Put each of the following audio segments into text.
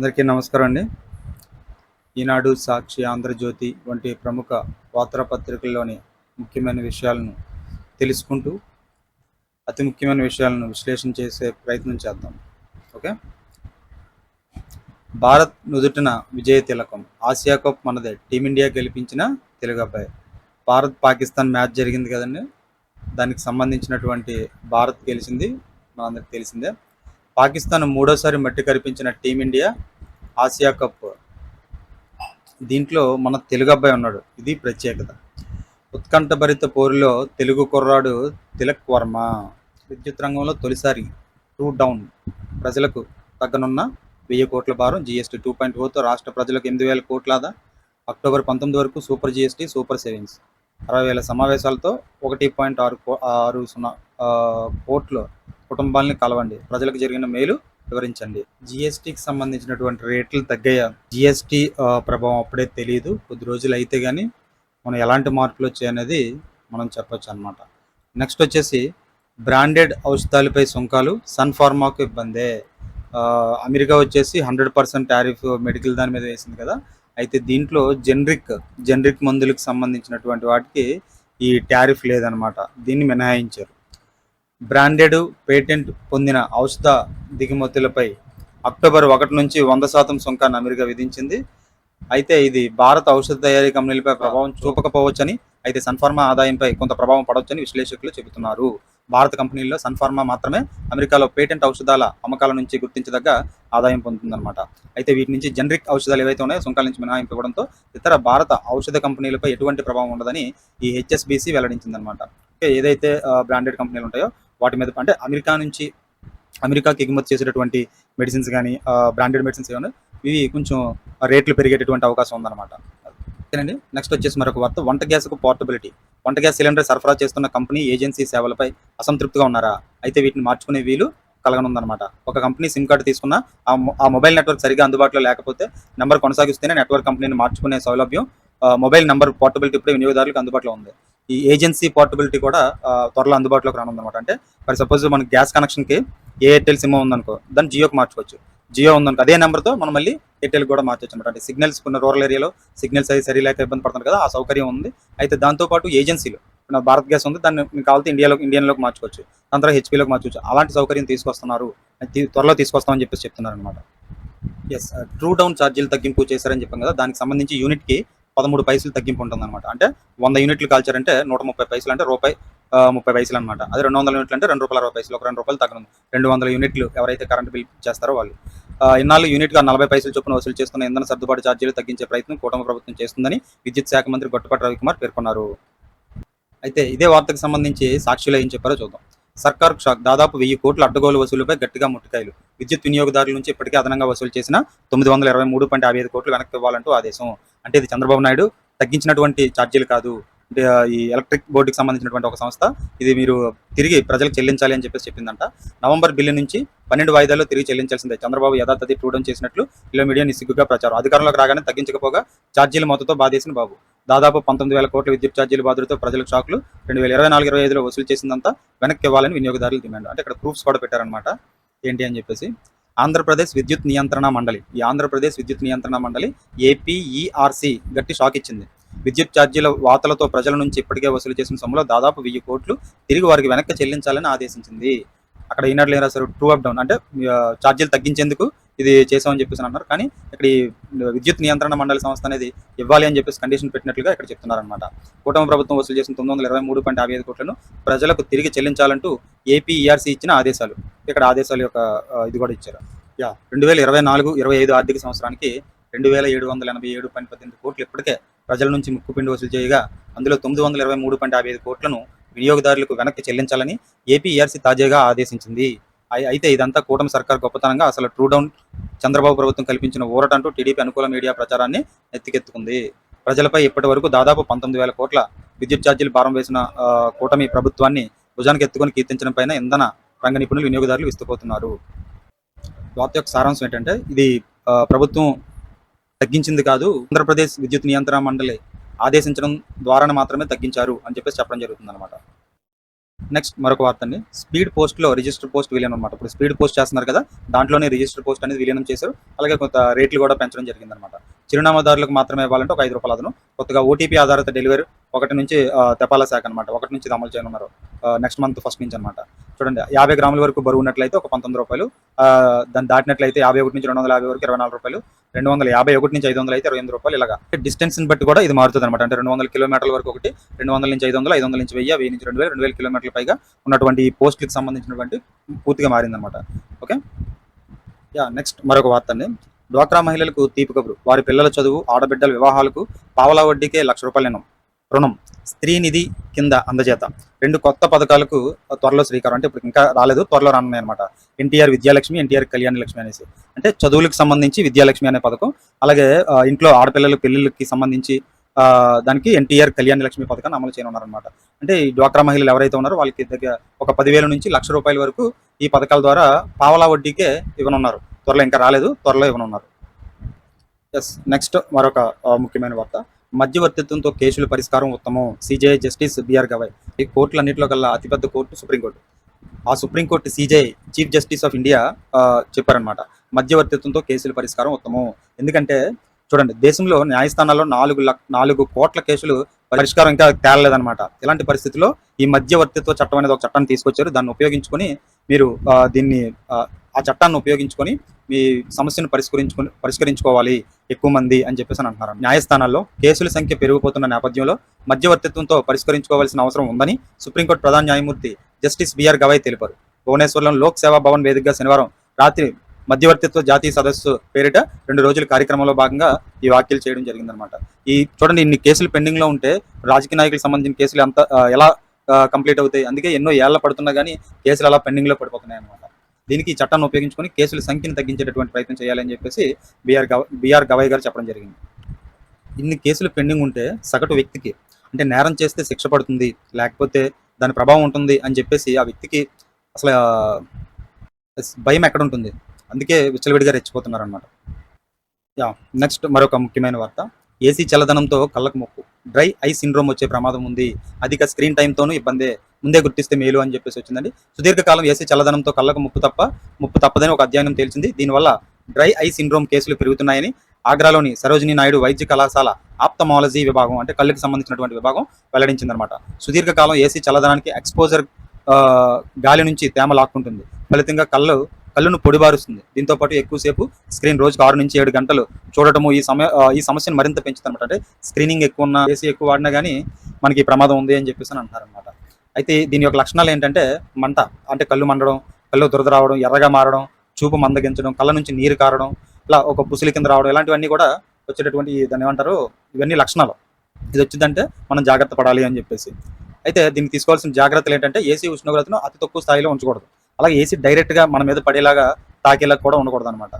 అందరికీ నమస్కారం అండి. ఈనాడు సాక్షి ఆంధ్రజ్యోతి వంటి ప్రముఖ వార్తాపత్రికల్లోని ముఖ్యమైన విషయాలను తెలుసుకుంటూ అతి ముఖ్యమైన విషయాలను విశ్లేషణ చేసే ప్రయత్నం చేద్దాం. ఓకే? భారత్ నుదుటిన విజయ తిలకం ఆసియా కప్ మనదే టీమిండియా గెలిపించిన తెలుగు అబ్బాయి. భారత్ పాకిస్తాన్ మ్యాచ్ జరిగింది కదండి. దానికి సంబంధించినటువంటి భారత్ గెలిచింది మనందరికి తెలిసిందే. పాకిస్తాన్ మూడోసారి మట్టి కరిపించిన టీమిండియా ఆసియా కప్. దీంట్లో మన తెలుగు అబ్బాయి ఉన్నాడు. ఇది ప్రత్యేకత. ఉత్కంఠభరిత పోరులో తెలుగు కుర్రాడు తిలక్ వర్మ. విద్యుత్ రంగంలో తొలిసారి టూ డౌన్. ప్రజలకు తగ్గనున్న వెయ్యి కోట్ల భారం జిఎస్టీ. టూ పాయింట్ ఓతో రాష్ట్ర ప్రజలకు ఎనిమిది వేల కోట్లాదా అక్టోబర్ పంతొమ్మిది వరకు సూపర్ జిఎస్టీ సూపర్ సేవింగ్స్. అరవై వేల సమావేశాలతో ఒకటి పాయింట్ ఆరు ఆరు సున్నా కోట్లు కుటుంబాలని కలవండి. ప్రజలకు జరిగిన మేలు వివరించండి. జిఎస్టీకి సంబంధించినటువంటి రేట్లు తగ్గాయా? జిఎస్టీ ప్రభావం అప్పుడే తెలియదు కొద్ది రోజులు అయితే కానీ మనం ఎలాంటి మార్పులు వచ్చాయనేది మనం చెప్పొచ్చు అనమాట నెక్స్ట్ వచ్చేసి బ్రాండెడ్ ఔషధాలపై సుంకాలు సన్ ఫార్మాకు ఇబ్బందే. అమెరికా వచ్చేసి హండ్రెడ్ పర్సెంట్ టారిఫ్ మెడికల్ దాని మీద వేసింది కదా. అయితే దీంట్లో జనరిక్ జనరిక్ మందులకు సంబంధించినటువంటి వాటికి ఈ టారిఫ్ లేదనమాట దీన్ని మినహాయించారు. బ్రాండెడ్ పేటెంట్ పొందిన ఔషధ దిగుమతులపై అక్టోబర్ ఒకటి నుంచి వంద శాతం సుంకాన్ని అమెరికా విధించింది. అయితే ఇది భారత ఔషధ తయారీ కంపెనీలపై ప్రభావం చూపకపోవచ్చని అయితే సన్ఫార్మా ఆదాయంపై కొంత ప్రభావం పడవచ్చని విశ్లేషకులు చెబుతున్నారు. భారత కంపెనీల్లో సన్ఫార్మా మాత్రమే అమెరికాలో పేటెంట్ ఔషధాల అమ్మకాల నుంచి గుర్తించదగ్గ ఆదాయం పొందుతుందన్నమాట. అయితే వీటి నుంచి జనరిక్ ఔషధాలు ఏవైతే ఉన్నాయో సుంకాల నుంచి మినహాయింపడంతో ఇతర భారత ఔషధ కంపెనీలపై ఎటువంటి ప్రభావం ఉండదని ఈ హెచ్ఎస్బిసి వెల్లడించిందనమాట ఏదైతే బ్రాండెడ్ కంపెనీలు ఉంటాయో వాటి మీద అంటే అమెరికా నుంచి అమెరికాకి ఎగుమతి చేసేటటువంటి మెడిసిన్స్ కానీ బ్రాండెడ్ మెడిసిన్స్ కానీ ఇవి కొంచెం రేట్లు పెరిగేటటువంటి అవకాశం ఉందన్నమాట. ఓకేనండి. నెక్స్ట్ వచ్చేసి మరొక వార్త. వంట గ్యాస్కు పోర్టబిలిటీ వంట గ్యాస్ సిలిండర్ సరఫరా చేస్తున్న కంపెనీ ఏజెన్సీ సేవలపై అసంతృప్తిగా ఉన్నారా? అయితే వీటిని మార్చుకునే వీలు కలగనుందనమాట ఒక కంపెనీ సిమ్ కార్డు తీసుకున్న ఆ మొబైల్ నెట్వర్క్ సరిగా అందుబాటులో లేకపోతే నెంబర్ కొనసాగిస్తేనే నెట్వర్క్ కంపెనీని మార్చుకునే సౌలభ్యం మొబైల్ నెంబర్ పోర్టబిలిటీ ఇప్పుడు వినియోగదారులకు అందుబాటులో ఉంది. ఈ ఏజెన్సీ పోర్టబిలిటీ కూడా త్వరలో అందుబాటులోకి రానుందన్నమాట. అంటే మరి సపోజ్ మన గ్యాస్ కనెక్షన్కి ఎయిర్టెల్ సిమ్ ఉందనుకో దాన్ని జియోకి మార్చుకోవచ్చు. జియో ఉందనుకో అదే నెంబర్తో మనం మళ్ళీ ఎయిర్టెల్ కూడా మార్చొచ్చు అనమాట అంటే సిగ్నల్స్ కొన్ని రూరల్ ఏరియాలో సిగ్నల్స్ అది సరిలేక ఇబ్బంది పడుతుంది కదా ఆ సౌకర్యం ఉంది. అయితే దాంతోపాటు ఏజెన్సీలు భారత్ గ్యాస్ ఉంది దాన్ని మీకు కావాలంటే ఇండియాలో ఇండియన్లోకి మార్చుకోవచ్చు. దాని తర్వాత హెచ్పీలోకి మార్చవచ్చు అలాంటి సౌకర్యం తీసుకొస్తున్నారు. త్వరలో తీసుకొస్తామని చెప్పేసి చెప్తున్నారు అనమాట ఎస్ ట్రూ డౌన్ ఛార్జీలు తగ్గింపు చేశారని చెప్పాం కదా దానికి సంబంధించి యూనిట్కి పదమూడు పైసలు తగ్గింపు ఉంటుంది అనమాట అంటే వంద యూనిట్లు కాల్చారంటే నూట ముప్పై పైసలు అంటే రూపాయి ముప్పై పైసలు అనమాట అదే రెండు వందల యూనిట్లు అంటే రెండు రూపాయల అరవై పైసలు ఒక రెండు రూపాయలు తగ్గను రెండు వందల యూనిట్లు ఎవరైతే కరెంట్ బిల్ చేస్తారో వాళ్ళు. ఆ, ఇన్నాళ్ళు యూనిట్గా నలభై పైసలు చొప్పున వసూలు చేస్తున్న ఇంధన సర్దుబాటు ఛార్జీలు తగ్గించే ప్రయత్నం కూటమి ప్రభుత్వం చేస్తుందని విద్యుత్ శాఖ మంత్రి గొట్టపాటి రవికుమార్ పేర్కొన్నారు. అయితే ఇదే వార్తకు సంబంధించి సాక్షిలో ఏం చెప్పారో చూద్దాం. సర్కార్ షాక్ దాదాపు వెయ్యి కోట్ల అడ్డగోలు వసూలుపై గట్టిగా ముట్టుకాయలు. విద్యుత్ వినియోగదారుల నుంచి ఇప్పటికే అదనంగా వసూలు చేసిన తొమ్మిది వందల ఇరవై మూడు పాయింట్ యాభై ఐదు కోట్లు వెనక్కి ఇవ్వాలంటూ ఆదేశం. అంటే ఇది చంద్రబాబు నాయుడు తగ్గించినటువంటి ఛార్జీలు కాదు. అంటే ఈ ఎలక్ట్రిక్ బోర్డుకి సంబంధించినటువంటి ఒక సంస్థ. ఇది మీరు తిరిగి ప్రజలకు చెల్లించాలి అని చెప్పేసి చెప్పిందంట. నవంబర్ బిల్లు నుంచి పన్నెండు వాయిదాల్లో తిరిగి చెల్లించాల్సిందే. చంద్రబాబు యథాతథి ట్రూడౌన్ చేసినట్లు ఇలా మీడియా నిస్సిగ్గుగా ప్రచారం. అధికారంలోకి రాగానే తగ్గించకపోగా ఛార్జీల మొత్తంతో బాధేసిన బాబు. దాదాపు పంతొమ్మిది వేల కోట్ల విద్యుత్ ఛార్జీల బాధలతో ప్రజలకు షాక్లు. రెండు వేల ఇరవై నాలుగు ఇరవై ఐదులో వసూలు చేసిందంతా వెనక్కి ఇవ్వాలని వినియోగదారులు డిమాండ్. అంటే ఇక్కడ ప్రూఫ్స్ కూడా పెట్టారనమాట ఏంటి అని చెప్పేసి. ఆంధ్రప్రదేశ్ విద్యుత్ నియంత్రణ మండలి. ఈ ఆంధ్రప్రదేశ్ విద్యుత్ నియంత్రణ మండలి ఏపీఈఆర్సీ గట్టి షాక్ ఇచ్చింది. విద్యుత్ ఛార్జీల వాతలతో ప్రజల నుంచి ఇప్పటికే వసూలు చేసిన సొమ్ములో దాదాపు వెయ్యి కోట్లు తిరిగి వారికి వెనక్కి చెల్లించాలని ఆదేశించింది. అక్కడ ఈనాడు ఏం రాశారు ట్రూ అప్ డౌన్. అంటే ఛార్జీలు తగ్గించేందుకు ఇది చేసామని చెప్పేసి అన్నారు కానీ ఇక్కడ ఈ విద్యుత్ నియంత్రణ మండలి సంస్థ అనేది ఇవ్వాలి అని చెప్పేసి కండిషన్ పెట్టినట్లుగా ఇక్కడ చెప్తున్నారనమాట కూటమి ప్రభుత్వం వసూలు చేసిన తొమ్మిది వందల ఇరవై మూడు పాయింట్ యాభై ఐదు కోట్లను ప్రజలకు తిరిగి చెల్లించాలంటూ ఏపీఈఆర్సీ ఇచ్చిన ఆదేశాలు. ఇక్కడ ఆదేశాల యొక్క ఇది కూడా ఇచ్చారు. యా రెండు వేల ఇరవై నాలుగు ఇరవై ఐదు ఆర్థిక సంవత్సరానికి రెండు వేల ఏడు వందల ఎనభై ఏడు పాయింట్ పద్దెనిమిది కోట్లు ఇప్పటికే ప్రజల నుంచి ముక్కుపిండి వసూలు చేయగా అందులో తొమ్మిది వందల ఇరవై మూడు పాయింట్ యాభై ఐదు కోట్లను వినియోగదారులకు వెనక్కి చెల్లించాలని ఏపీఈఆర్సీ తాజాగా ఆదేశించింది. అయితే ఇదంతా కూటమి సర్కార్ గొప్పతనంగా అసలు ట్రూ డౌన్ చంద్రబాబు ప్రభుత్వం కల్పించిన ఊరటంటూ టీడీపీ అనుకూల మీడియా ప్రచారాన్ని ఎత్తికెత్తుకుంది ప్రజలపై ఇప్పటి వరకు దాదాపు పంతొమ్మిది వేల కోట్ల విద్యుత్ ఛార్జీలు భారం వేసిన కూటమి ప్రభుత్వాన్ని భుజానికి ఎత్తుకొని కీర్తించడం పైన ఇంధన రంగ నిపుణులు వినియోగదారులు విస్తుపోతున్నారు. వార్త యొక్క సారాంశం ఏంటంటే ఇది ప్రభుత్వం తగ్గించింది కాదు ఆంధ్రప్రదేశ్ విద్యుత్ నియంత్రణ మండలి ఆదేశించడం ద్వారా మాత్రమే తగ్గించారు అని చెప్పేసి చెప్పడం జరుగుతుంది అనమాట నెక్స్ట్ మరొక వార్త అండి. స్పీడ్ పోస్ట్లో రిజిస్టర్ పోస్ట్ విలీనం అనమాట ఇప్పుడు స్పీడ్ పోస్ట్ చేస్తున్నారు కదా దాంట్లోనే రిజిస్టర్ పోస్ట్ అనేది విలీనం చేశారు. అలాగే కొంత రేట్లు కూడా పెంచడం జరిగింది అనమాట చిరునామాదారులకు మాత్రమే ఇవ్వాలంటే ఒక ఐదు రూపాయలు అదను. కొత్తగా ఓటీపీ ఆధారిత డెలివరీ ఒకటి నుంచి తపాలా శాఖ అనమాట ఒకటి నుంచి అమలు చేయనున్నారు. నెక్స్ట్ మంత్ ఫస్ట్ నుంచి అనమాట చూడండి యాభై గ్రాముల వరకు బరువు ఉన్నట్లయితే ఒక పంతొమ్మిది రూపాయలు దాన్ని దాటినట్లయితే యాభై ఒకటి నుంచి రెండు వందల యాభై వరకు ఇరవై నాలుగు రూపాయలు రెండు వందల యాభై ఒకటి నుంచి ఐదు వందలు అయితే ఇరవై ఎనిమిది రూపాయలు ఇలాగా. డిస్టెన్స్ని బట్టి కూడా ఇది మారుతుంది అనమాట అంటే రెండు వందల కిలోమీటర్ల వరకు ఒకటి రెండు వందల నుంచి ఐదు వందలు ఐదు వందల నుంచి వెయ్యి వెయ్యి నుంచి రెండు వేలు రెండు వేల కిలోమీటర్ల పైగా ఉన్నటువంటి ఈ పోస్టులకు సంబంధించినటువంటి పూర్తిగా మారిందనమాట ఓకే? యా నెక్స్ట్ మరొక వార్త అండి. డ్వాక్రా మహిళలకు తీపి కబురు. వారి పిల్లల చదువు ఆడబిడ్డల వివాహాలకు పావలా వడ్డీకే లక్ష రూపాయలను రుణం. స్త్రీ నిధి కింద అందజేత. రెండు కొత్త పథకాలకు త్వరలో శ్రీకారం. అంటే ఇప్పుడు ఇంకా రాలేదు త్వరలో రానున్నాయి అనమాట ఎన్టీఆర్ విద్యాలక్ష్మి ఎన్టీఆర్ కళ్యాణ లక్ష్మి అనేసి. అంటే చదువులకు సంబంధించి విద్యాలక్ష్మి అనే పథకం. అలాగే ఇంట్లో ఆడపిల్లల పెళ్ళిళ్ళకి సంబంధించి దానికి ఎన్టీఆర్ కళ్యాణ లక్ష్మి పథకాన్ని అమలు చేయనున్నారనమాట అంటే ఈ డ్వాక్రా మహిళలు ఎవరైతే ఉన్నారో వాళ్ళకి దగ్గర ఒక పదివేల నుంచి లక్ష రూపాయల వరకు ఈ పథకాల ద్వారా పావలా వడ్డీకే ఇవ్వనున్నారు. త్వరలో ఇంకా రాలేదు త్వరలో ఇవ్వనున్నారు. ఎస్ నెక్స్ట్ మరొక ముఖ్యమైన వార్త. మధ్యవర్తిత్వంతో కేసుల పరిష్కారం ఉత్తమం సిజే జస్టిస్ బిఆర్ గవాయ్. ఈ కోర్టులన్నింటిలో కల్లా అతిపెద్ద కోర్టు సుప్రీంకోర్టు. ఆ supreme court CJ chief justice of India చెప్పారనమాట మధ్యవర్తిత్వంతో కేసుల పరిష్కారం ఉత్తమం. ఎందుకంటే చూడండి దేశంలో న్యాయస్థానాల్లో నాలుగు నాలుగు కోట్ల కేసులు పరిష్కారం ఇంకా తేలలేదనమాట ఇలాంటి పరిస్థితిలో ఈ మధ్యవర్తిత్వ చట్టం అనేది ఒక చట్టాన్ని తీసుకొచ్చారు. దాన్ని ఉపయోగించుకొని మీరు దీన్ని ఆ, చట్టాన్ని ఉపయోగించుకొని మీ సమస్యను పరిష్కరించుకొని పరిష్కరించుకోవాలి ఎక్కువ మంది అని చెప్పేసి అంటున్నారు. న్యాయస్థానాల్లో కేసుల సంఖ్య పెరిగిపోతున్న నేపథ్యంలో మధ్యవర్తిత్వంతో పరిష్కరించుకోవాల్సిన అవసరం ఉందని సుప్రీంకోర్టు ప్రధాన న్యాయమూర్తి జస్టిస్ బిఆర్ గవాయ్ తెలిపారు. భువనేశ్వర్లో లోక్ సేవా భవన్ వేదికగా శనివారం రాత్రి మధ్యవర్తిత్వ జాతీయ సదస్సు పేరిట రెండు రోజుల కార్యక్రమంలో భాగంగా ఈ వ్యాఖ్యలు చేయడం జరిగిందనమాట ఈ చూడండి ఇన్ని కేసులు పెండింగ్లో ఉంటే రాజకీయ నాయకులకు సంబంధించిన కేసులు అంత ఎలా కంప్లీట్ అవుతాయి? అందుకే ఎన్నో ఏళ్ళ పడుతున్నా కానీ కేసులు అలా పెండింగ్లో పడిపోతున్నాయి అనమాట దీనికి చట్టాన్ని ఉపయోగించుకొని కేసుల సంఖ్యను తగ్గించేటటువంటి ప్రయత్నం చేయాలని చెప్పేసి బిఆర్ గవ బిఆర్ గవయ్ గారు చెప్పడం జరిగింది. ఇన్ని కేసులు పెండింగ్ ఉంటే సగటు వ్యక్తికి అంటే నేరం చేస్తే శిక్ష పడుతుంది లేకపోతే దాని ప్రభావం ఉంటుంది అని చెప్పేసి ఆ వ్యక్తికి అసలు భయం ఎక్కడ ఉంటుంది? అందుకే విచ్చలవిడిగా రెచ్చిపోతున్నారు అనమాట యా నెక్స్ట్ మరొక ముఖ్యమైన వార్త. ఏసీ చల్లదనంతో కళ్ళకు ముప్పు డ్రై ఐ సిండ్రోమ్ వచ్చే ప్రమాదం ఉంది. అధిక స్క్రీన్ టైంతోనూ ఇబ్బందే. ముందే గుర్తిస్తే మేలు అని చెప్పేసి వచ్చిందండి. సుదీర్ఘకాలం ఏసీ చల్లదనంతో కళ్ళకు ముప్పు తప్ప ముప్పు తప్పదని ఒక అధ్యయనం తేల్చింది. దీనివల్ల డ్రై ఐ సిండ్రోమ్ కేసులు పెరుగుతున్నాయని ఆగ్రాలోని సరోజిని నాయుడు వైద్య కళాశాల ఆప్తమాలజీ విభాగం అంటే కళ్ళకి సంబంధించినటువంటి విభాగం వెల్లడించిందనమాట సుదీర్ఘకాలం ఏసీ చల్లదనానికి ఎక్స్పోజర్ గాలి నుంచి తేమ లాక్కుంటుంది. ఫలితంగా కళ్ళు కళ్ళును పొడిబారుస్తుంది దీంతో పాటు ఎక్కువసేపు స్క్రీన్ రోజుకు ఆరు నుంచి ఏడు గంటలు చూడటము ఈ సమయ ఈ సమస్యను మరింత పెంచుతుంది అంటే స్క్రీనింగ్ ఎక్కువ ఉన్న ఏసీ ఎక్కువ వాడినా కానీ మనకి ప్రమాదం ఉంది అని చెప్పేసి అని అంటున్నారు అనమాట అయితే దీని యొక్క లక్షణాలు ఏంటంటే మంట అంటే కళ్ళు మండడం కళ్ళు దురద రావడం ఎర్రగా మారడం చూపు మందగించడం కళ్ళ నుంచి నీరు కారడం ఇలా ఒక పుసిలి కింద రావడం ఇలాంటివన్నీ కూడా వచ్చేటటువంటి దాన్ని ఏమంటారు? ఇవన్నీ లక్షణాలు. ఇది వచ్చిందంటే మనం జాగ్రత్త పడాలి అని చెప్పేసి. అయితే దీనికి తీసుకోవాల్సిన జాగ్రత్తలు ఏంటంటే ఏసీ ఉష్ణోగ్రతను అతి తక్కువ స్థాయిలో ఉంచకూడదు. అలాగే ఏసీ డైరెక్ట్గా మన మీద పడేలాగా తాకేలా కూడా ఉండకూడదు అనమాట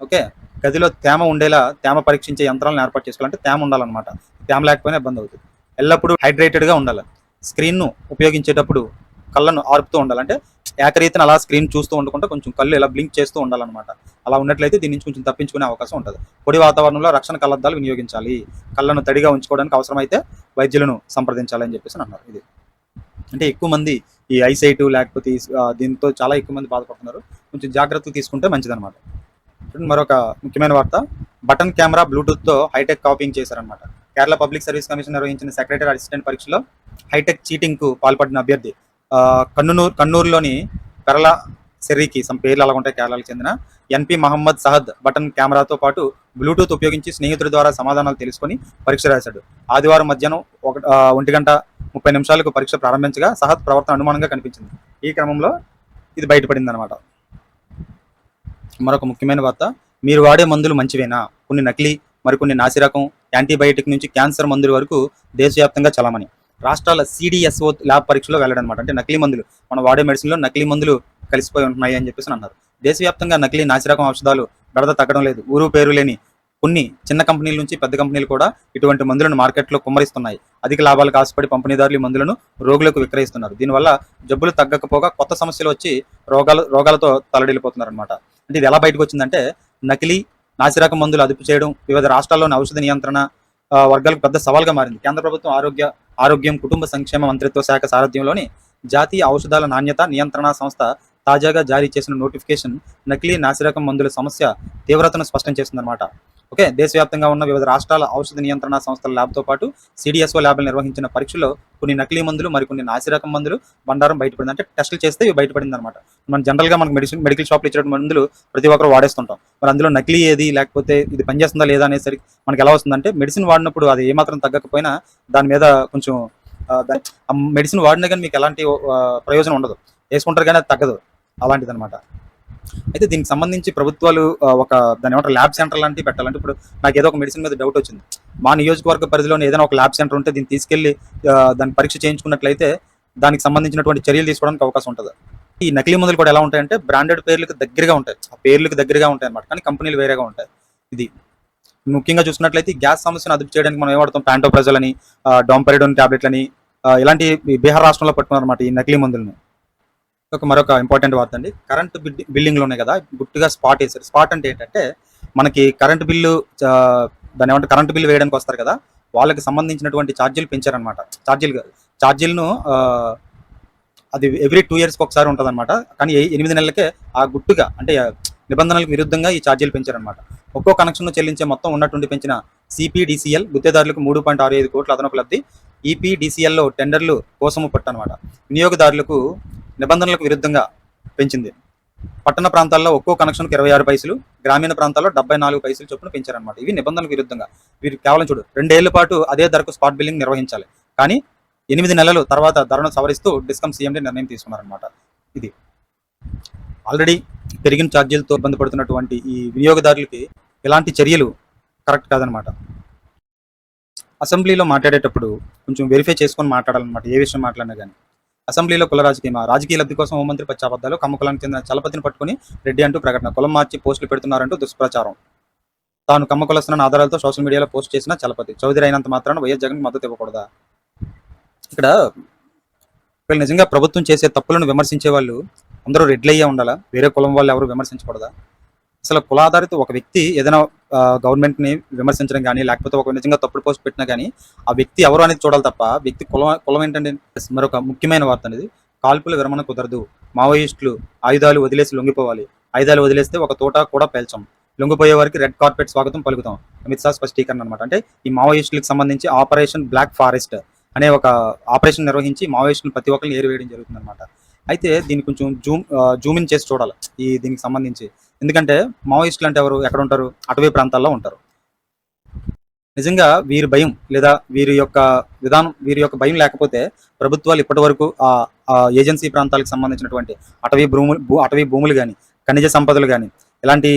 ఓకే? గదిలో తేమ ఉండేలా తేమ పరీక్షించే యంత్రాలను ఏర్పాటు చేసుకోవాలంటే తేమ ఉండాలన్నమాట. తేమ లేకపోయినా ఇబ్బంది అవుతుంది. ఎల్లప్పుడూ హైడ్రేటెడ్గా ఉండాలి. స్క్రీన్ను ఉపయోగించేటప్పుడు కళ్ళను ఆర్పుతూ ఉండాలంటే ఏకరీతిని అలా స్క్రీన్ చూస్తూ ఉండకుండా కొంచెం కళ్ళు ఇలా బ్లింక్ చేస్తూ ఉండాలన్నమాట. అలా ఉన్నట్లయితే దీని నుంచి కొంచెం తప్పించుకునే అవకాశం ఉంటుంది. పొడి వాతావరణంలో రక్షణ కళ్ళద్దాలు వినియోగించాలి. కళ్ళను తడిగా ఉంచుకోవడానికి అవసరమైతే వైద్యులను సంప్రదించాలి అని చెప్పేసి అన్నారు. ఇది. అంటే ఎక్కువ మంది ఈ ఐసైట్ లేకపోతే దీంతో చాలా ఎక్కువ మంది బాధపడుతున్నారు. కొంచెం జాగ్రత్తలు తీసుకుంటే మంచిదన్నమాట. మరొక ముఖ్యమైన వార్త బటన్ కెమెరా బ్లూటూత్తో హైటెక్ కాపింగ్ చేశారనమాట కేరళ పబ్లిక్ సర్వీస్ కమిషన్ నిర్వహించిన సెక్రటరీ అసిస్టెంట్ పరీక్షలో హైటెక్ చీటింగ్కు పాల్పడిన అభ్యర్థి కన్నూరు కన్నూరులోని పెరల సెర్రీకి సమ్ పేర్లు అలా ఉంటాయి కేరళకు చెందిన ఎన్పి మహమ్మద్ సహద్ బటన్ కెమెరాతో పాటు బ్లూటూత్ ఉపయోగించి స్నేహితుడి ద్వారా సమాధానాలు తెలుసుకొని పరీక్ష రాశాడు. ఆదివారం మధ్యాహ్నం ఒక ఒంటి గంట ముప్పై నిమిషాలకు పరీక్ష ప్రారంభించగా సహత్ ప్రవర్తన అనుమానంగా కనిపించింది. ఈ క్రమంలో ఇది బయటపడింది అనమాట మరొక ముఖ్యమైన వార్త మీరు వాడే మందులు మంచివేనా? కొన్ని నకిలీ మరికొన్ని నాసిరకం యాంటీబయాటిక్ నుంచి క్యాన్సర్ మందుల వరకు దేశవ్యాప్తంగా చలామణి రాష్ట్రాల సిడిఎస్ఓ ల్యాబ్ పరీక్షలో వెళ్ళడనమాట అంటే నకిలీ మందులు. మనం వాడే మెడిసిన్లో నకిలీ మందులు కలిసిపోయి ఉంటున్నాయి అని చెప్పేసి అన్నారు. దేశవ్యాప్తంగా నకిలీ నాసిరకం ఔషధాలు బెడద తగ్గడం లేదు. ఊరు పేరు లేని కొన్ని చిన్న కంపెనీల నుంచి పెద్ద కంపెనీలు కూడా ఇటువంటి మందులను మార్కెట్లో కుమ్మరిస్తున్నాయి. అధిక లాభాలకు ఆశపడి పంపిణీదారులు ఈ మందులను రోగులకు విక్రయిస్తున్నారు. దీనివల్ల జబ్బులు తగ్గకపోగా కొత్త సమస్యలు వచ్చి రోగాలు రోగాలతో తలడిల్లిపోతున్నారు అనమాట అంటే ఇది ఎలా బయటకు వచ్చిందంటే నకిలీ నాసిరకం మందులు అదుపు చేయడం వివిధ రాష్ట్రాల్లోని ఔషధ నియంత్రణ వర్గాలకు పెద్ద సవాల్గా మారింది. కేంద్ర ప్రభుత్వం ఆరోగ్య ఆరోగ్యం కుటుంబ సంక్షేమ మంత్రిత్వ శాఖ సారథ్యంలోని జాతీయ ఔషధాల నాణ్యత నియంత్రణ సంస్థ తాజాగా జారీ చేసిన నోటిఫికేషన్ నకిలీ నాసిరకం మందుల సమస్య తీవ్రతను స్పష్టం చేసిందనమాట ఓకే దేశవ్యాప్తంగా ఉన్న వివిధ రాష్ట్రాల ఔషధ నియంత్రణ సంస్థల ల్యాబ్తో పాటు సిడిఎస్ఓ ల్యాబ్లు నిర్వహించిన పరీక్షలో కొన్ని నకిలీ మందులు మరికొన్ని నాసిరకం మందులు బండారం బయటపడింది. అంటే టెస్టులు చేస్తే ఇవి బయటపడింది అనమాట మనం జనరల్గా మనకు మెడిసిన్ మెడికల్ షాప్లో ఇచ్చిన మందులు ప్రతి ఒక్కరు వాడేస్తుంటాం. మరి అందులో నకిలీ ఏది లేకపోతే ఇది పనిచేస్తుందా లేదా అనేసరికి మనకి ఎలా వస్తుందంటే మెడిసిన్ వాడినప్పుడు అది ఏమాత్రం తగ్గకపోయినా దాని మీద కొంచెం మెడిసిన్ వాడినా కానీ మీకు ఎలాంటి ప్రయోజనం ఉండదు. వేసుకుంటారు కానీ అది తగ్గదు. అలాంటిది అనమాట అయితే దీనికి సంబంధించి ప్రభుత్వాలు ఒక దాని ఏమంటారు ల్యాబ్ సెంటర్ లాంటివి పెట్టాలంటే ఇప్పుడు నాకు ఏదో ఒక మెడిసిన్ మీద డౌట్ వచ్చింది. మా నియోజకవర్గ పరిధిలో ఏదైనా ఒక ల్యాబ్ సెంటర్ ఉంటే దీన్ని తీసుకెళ్ళి దాన్ని పరీక్ష చేయించుకున్నట్లయితే దానికి సంబంధించినటువంటి చర్యలు తీసుకోవడానికి అవకాశం ఉంటుంది. ఈ నకిలీ మందులు కూడా ఎలా ఉంటాయంటే బ్రాండెడ్ పేర్లకు దగ్గరగా ఉంటాయి. ఆ పేర్లకు దగ్గరగా ఉంటాయి అన్నమాట కానీ కంపెనీలు వేరేగా ఉంటాయి. ఇది ముఖ్యంగా చూసినట్లయితే గ్యాస్ సమస్యను అదుపు చేయడానికి మనం ఏం వాడతాం? ప్యాంటోప్రజల్ డాంపరిడోన్ టాబ్లెట్లని ఇలాంటి బీహార్ రాష్ట్రంలో పట్టుకున్నారన్నమాట ఈ నకిలీ మందులను. ఒక మరొక ఇంపార్టెంట్ వార్త అండి. కరెంట్ బిల్డింగ్లు ఉన్నాయి కదా గుట్టుగా స్పాట్ వేసారు స్పాట్ అంటే ఏంటంటే మనకి కరెంట్ బిల్లు దాని ఏమంటే కరెంట్ బిల్లు వేయడానికి వస్తారు కదా వాళ్ళకి సంబంధించినటువంటి ఛార్జీలు పెంచారనమాట ఛార్జీలు ఛార్జీలను అది ఎవ్రీ టూ ఇయర్స్కి ఒకసారి ఉంటుంది అనమాట కానీ ఎనిమిది నెలలకే ఆ గుట్టుగా అంటే నిబంధనలకు విరుద్ధంగా ఈ ఛార్జీలు పెంచారనమాట ఒక్కో కనెక్షన్ చెల్లించే మొత్తం ఉన్నటువంటి పెంచిన సిపిడిసిఎల్ గుత్తేదారులకు మూడు పాయింట్ ఆరు ఐదు కోట్ల అదనపు లబ్ధి ఈపీడీసీఎల్లో టెండర్లు కోసము పట్టనమాట వినియోగదారులకు నిబంధనలకు విరుద్ధంగా పెంచింది. పట్టణ ప్రాంతాల్లో ఒక్కో కనెక్షన్కి ఇరవై ఆరు పైసలు గ్రామీణ ప్రాంతాల్లో డెబ్బై నాలుగు పైసలు చొప్పున పెంచారనమాట ఇవి నిబంధనలకు విరుద్ధంగా. వీరు కేవలం చూడు రెండేళ్ళ పాటు అదే ధరకు స్పాట్ బిల్లింగ్ నిర్వహించాలి. కానీ ఎనిమిది నెలలు తర్వాత ధరను సవరిస్తూ డిస్కమ్ సీఎండీ నిర్ణయం తీసుకున్నారనమాట ఇది. ఆల్రెడీ పెరిగిన ఛార్జీలతో ఇబ్బంది పడుతున్నటువంటి ఈ వినియోగదారులకి ఇలాంటి చర్యలు కరెక్ట్ కాదనమాట అసెంబ్లీలో మాట్లాడేటప్పుడు కొంచెం వెరిఫై చేసుకొని మాట్లాడాలన్నమాట ఏ విషయం మాట్లాడినా కానీ అసెంబ్లీలో కుల రాజకీయమా? రాజకీయ లబ్ధి కోసం హోంమంత్రి పచ్చాబద్దాలు కమ్మకులానికి చెందిన చలపతిని పట్టుకుని రెడ్డి అంటూ ప్రకటన కులం మార్చి పోస్టులు పెడుతున్నారంటూ దుష్ప్రచారం. తాను కమ్మకులస్తున్న ఆధారాలతో సోషల్ మీడియాలో పోస్ట్ చేసిన చలపతి. చౌదరి అయినంత మాత్రాన వైఎస్ జగన్ మద్దతు ఇవ్వకూడదా? ఇక్కడ వీళ్ళు నిజంగా ప్రభుత్వం చేసే తప్పులను విమర్శించే వాళ్ళు అందరూ రెడ్లయ్యే ఉండాలా? వేరే కులం వాళ్ళు ఎవరు విమర్శించకూడదా? అసలు కులాధారిత ఒక వ్యక్తి ఏదైనా గవర్నమెంట్ని విమర్శించడం కానీ లేకపోతే ఒక నిజంగా తప్పుడు పోస్ట్ పెట్టినా కానీ ఆ వ్యక్తి ఎవరు అనేది చూడాలి తప్ప వ్యక్తి కులం కులం ఏంటంటే మరొక ముఖ్యమైన వార్త అనేది కాల్పుల విరమణ కుదరదు. మావోయిస్టులు ఆయుధాలు వదిలేసి లొంగిపోవాలి. ఆయుధాలు వదిలేస్తే ఒక తోట కూడా పేల్చాం. లొంగిపోయే వారికి రెడ్ కార్పెట్ స్వాగతం పలుకుతాం. అమిత్ షా స్పష్టీకరణ అనమాట అంటే ఈ మావోయిస్టులకు సంబంధించి ఆపరేషన్ బ్లాక్ ఫారెస్ట్ అనే ఒక ఆపరేషన్ నిర్వహించి మావోయిస్టులు ప్రతి ఒక్కరిని ఏరివేయడం జరుగుతుంది అనమాట అయితే దీన్ని కొంచెం జూమ్ జూమ్ ఇన్ చేసి చూడాలి ఈ దీనికి సంబంధించి. ఎందుకంటే మావోయిస్టులు అంటే ఎవరు ఎక్కడ ఉంటారు? అటవీ ప్రాంతాల్లో ఉంటారు. నిజంగా వీరి భయం లేదా వీరి యొక్క విధానం వీరి యొక్క భయం లేకపోతే ప్రభుత్వాలు ఇప్పటి వరకు ఆ ఏజెన్సీ ప్రాంతాలకు సంబంధించినటువంటి అటవీ భూములు భూ అటవీ భూములు కానీ ఖనిజ సంపదలు కానీ ఇలాంటి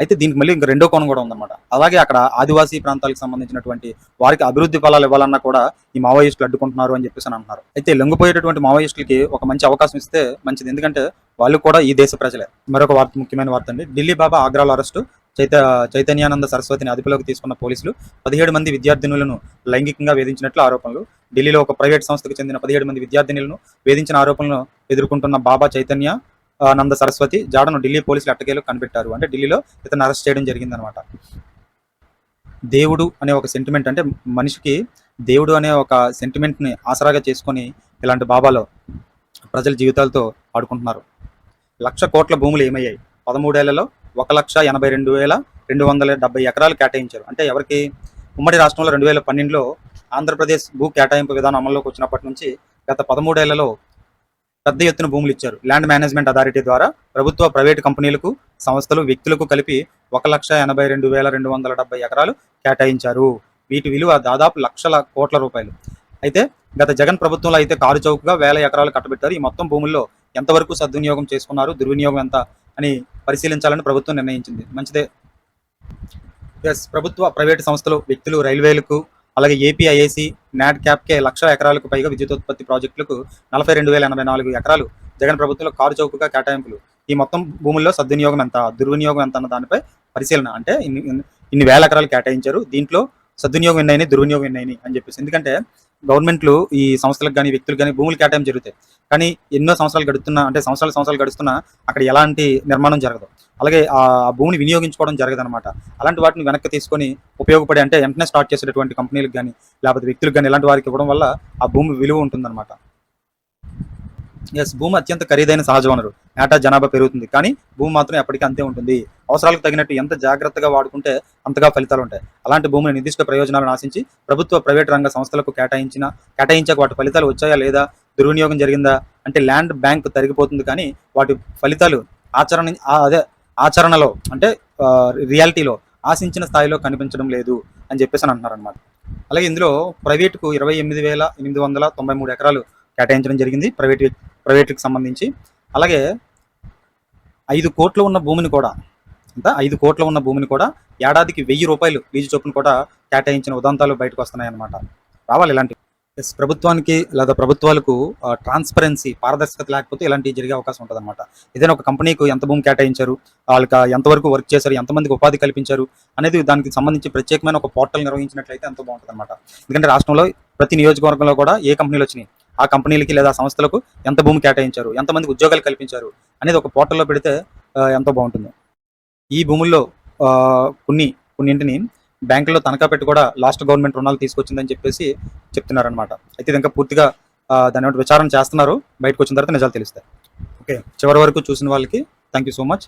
అయితే దీనికి మళ్ళీ ఇంకా రెండో కోణం కూడా ఉందన్నమాట. అలాగే అక్కడ ఆదివాసీ ప్రాంతాలకు సంబంధించినటువంటి వారికి అభివృద్ధి ఫలాలు ఇవ్వాలన్నా కూడా ఈ మావోయిస్టులు అడ్డుకుంటున్నారు అని చెప్పేసి అంటున్నారు. అయితే లొంగిపోయేటటువంటి మావోయిస్టులకి ఒక మంచి అవకాశం ఇస్తే మంచిది. ఎందుకంటే వాళ్ళు కూడా ఈ దేశ ప్రజలే. మరొక వార్త ముఖ్యమైన వార్త అండి. ఢిల్లీ బాబా ఆగ్రాలో అరెస్టు చైత చైతన్యానంద సరస్వతిని అదుపులోకి తీసుకున్న పోలీసులు పదిహేడు మంది విద్యార్థినులను లైంగికంగా వేధించినట్లు ఆరోపణలు. ఢిల్లీలో ఒక ప్రైవేట్ సంస్థకు చెందిన పదిహేడు మంది విద్యార్థినులను వేధించిన ఆరోపణలను ఎదుర్కొంటున్న బాబా చైతన్య నంద సరస్వతి జాడను ఢిల్లీ పోలీసులు అట్టకేలు కనిపెట్టారు. అంటే ఢిల్లీలో ఇతను అరెస్ట్ చేయడం జరిగిందనమాట దేవుడు అనే ఒక సెంటిమెంట్ అంటే మనిషికి దేవుడు అనే ఒక సెంటిమెంట్ని ఆసరాగా చేసుకొని ఇలాంటి బాబాలో ప్రజల జీవితాలతో ఆడుకుంటున్నారు. లక్ష కోట్ల భూములు ఏమయ్యాయి? పదమూడేళ్ళలో ఒక లక్ష ఎనభై రెండు వేల రెండు వందల డెబ్బై ఎకరాలు కేటాయించారు. అంటే ఎవరికి? ఉమ్మడి రాష్ట్రంలో రెండు వేల పన్నెండులో ఆంధ్రప్రదేశ్ భూ కేటాయింపు విధానం అమల్లోకి వచ్చినప్పటి నుంచి గత పదమూడేళ్ళలో పెద్ద ఎత్తున భూములు ఇచ్చారు. ల్యాండ్ మేనేజ్మెంట్ అథారిటీ ద్వారా ప్రభుత్వ ప్రైవేటు కంపెనీలకు సంస్థలు వ్యక్తులకు కలిపి ఒక లక్ష ఎనభై రెండు వేల రెండు వందల డెబ్బై ఎకరాలు కేటాయించారు. వీటి విలువ దాదాపు లక్షల కోట్ల రూపాయలు. అయితే గత జగన్ ప్రభుత్వంలో అయితే కారు చౌకగా వేల ఎకరాలు కట్టబెట్టారు. ఈ మొత్తం భూముల్లో ఎంతవరకు సద్వినియోగం చేసుకున్నారు దుర్వినియోగం ఎంత అని పరిశీలించాలని ప్రభుత్వం నిర్ణయించింది. మంచిదే. ఎస్ ప్రభుత్వ ప్రైవేటు సంస్థలు వ్యక్తులు రైల్వేలకు అలాగే ఏపీఐఏసి నాట్ క్యాప్కే లక్ష ఎకరాలకు పైగా విద్యుతోత్పత్తి ప్రాజెక్టులకు నలభై రెండు వేల ఎనభై నాలుగు ఎకరాలు జగన్ ప్రభుత్వంలో కారు చౌకగా కేటాయింపులు. ఈ మొత్తం భూముల్లో సద్వినియోగం ఎంత దుర్వినియోగం ఎంత అన్న దానిపై పరిశీలన. అంటే ఇన్ని ఇన్ని వేల ఎకరాలు కేటాయించారు. దీంట్లో సద్వినియోగం ఎన్నైనా దుర్వినియోగం ఎన్నైనా అని చెప్పేసి. ఎందుకంటే గవర్నమెంట్లు ఈ సంస్థలకు కానీ వ్యక్తులకు కానీ భూములు కేటాయం జరుగుతాయి. కానీ ఎన్నో సంవత్సరాలు గడుస్తున్నా అంటే సంవత్సరాలు సంవత్సరాలు గడుస్తున్నా అక్కడ ఎలాంటి నిర్మాణం జరగదు. అలాగే ఆ భూమిని వినియోగించుకోవడం జరగదనమాట అలాంటి వాటిని వెనక్కి తీసుకొని ఉపయోగపడే అంటే వెంటనే స్టార్ట్ చేసేటటువంటి కంపెనీలకు కానీ లేకపోతే వ్యక్తులకు కానీ ఇలాంటి వారికి ఇవ్వడం వల్ల ఆ భూమి విలువ ఉంటుందన్నమాట. ఎస్ భూమి అత్యంత ఖరీదైన సహజ వనరు. ఏటా జనాభా పెరుగుతుంది. కానీ భూమి మాత్రం ఎప్పటికీ అంతే ఉంటుంది. అవసరాలకు తగినట్టు ఎంత జాగ్రత్తగా వాడుకుంటే అంతగా ఫలితాలు ఉంటాయి. అలాంటి భూమిని నిర్దిష్ట ప్రయోజనాలను ఆశించి ప్రభుత్వ ప్రైవేట్ రంగ సంస్థలకు కేటాయించిన కేటాయించాక వాటి ఫలితాలు వచ్చాయా లేదా దుర్వినియోగం జరిగిందా అంటే ల్యాండ్ బ్యాంక్ తరిగిపోతుంది. కానీ వాటి ఫలితాలు ఆచరణ అదే ఆచరణలో అంటే రియాలిటీలో ఆశించిన స్థాయిలో కనిపించడం లేదు అని చెప్పేసి అని అంటున్నారనమాట అలాగే ఇందులో ప్రైవేటుకు ఇరవై ఎనిమిది వేల ఎనిమిది వందల తొంభై మూడు ఎకరాలు కేటాయించడం జరిగింది ప్రైవేట్ ప్రైవేట్కి సంబంధించి. అలాగే ఐదు కోట్లు ఉన్న భూమిని కూడా అంత ఐదు కోట్ల ఉన్న భూమిని కూడా ఏడాదికి వెయ్యి రూపాయలు లీజు చొప్పున కూడా కేటాయించిన ఉదంతాలు బయటకు వస్తున్నాయి అన్నమాట రావాలి ఇలాంటి ఎస్ ప్రభుత్వానికి లేదా ప్రభుత్వాలకు ట్రాన్స్పరెన్సీ పారదర్శకత లేకపోతే ఇలాంటివి జరిగే అవకాశం ఉంటుంది అనమాట ఏదైనా ఒక కంపెనీకి ఎంత భూమి కేటాయించారు వాళ్ళకి ఎంతవరకు వర్క్ చేశారు ఎంతమందికి ఉపాధి కల్పించారు అనేది దానికి సంబంధించి ప్రత్యేకమైన ఒక పోర్టల్ నిర్వహించినట్లయితే ఎంతో బాగుంటుంది అనమాట ఎందుకంటే రాష్ట్రంలో ప్రతి నియోజకవర్గంలో కూడా ఏ కంపెనీలు వచ్చినాయి ఆ కంపెనీలకి లేదా సంస్థలకు ఎంత భూమి కేటాయించారు ఎంతమందికి ఉద్యోగాలు కల్పించారు అనేది ఒక పోర్టల్లో పెడితే ఎంతో బాగుంటుంది. ఈ భూముల్లో కొన్ని కొన్నింటిని బ్యాంకులో తనఖా పెట్టి కూడా లాస్ట్ గవర్నమెంట్ రుణాలు తీసుకొచ్చిందని చెప్పేసి చెప్తున్నారనమాట అయితే ఇది ఇంకా పూర్తిగా దాని విచారణ చేస్తున్నారు. బయటకు వచ్చిన తర్వాత నిజాలు తెలుస్తాయి. ఓకే. చివరి వరకు చూసిన వాళ్ళకి థ్యాంక్ యూ సో మచ్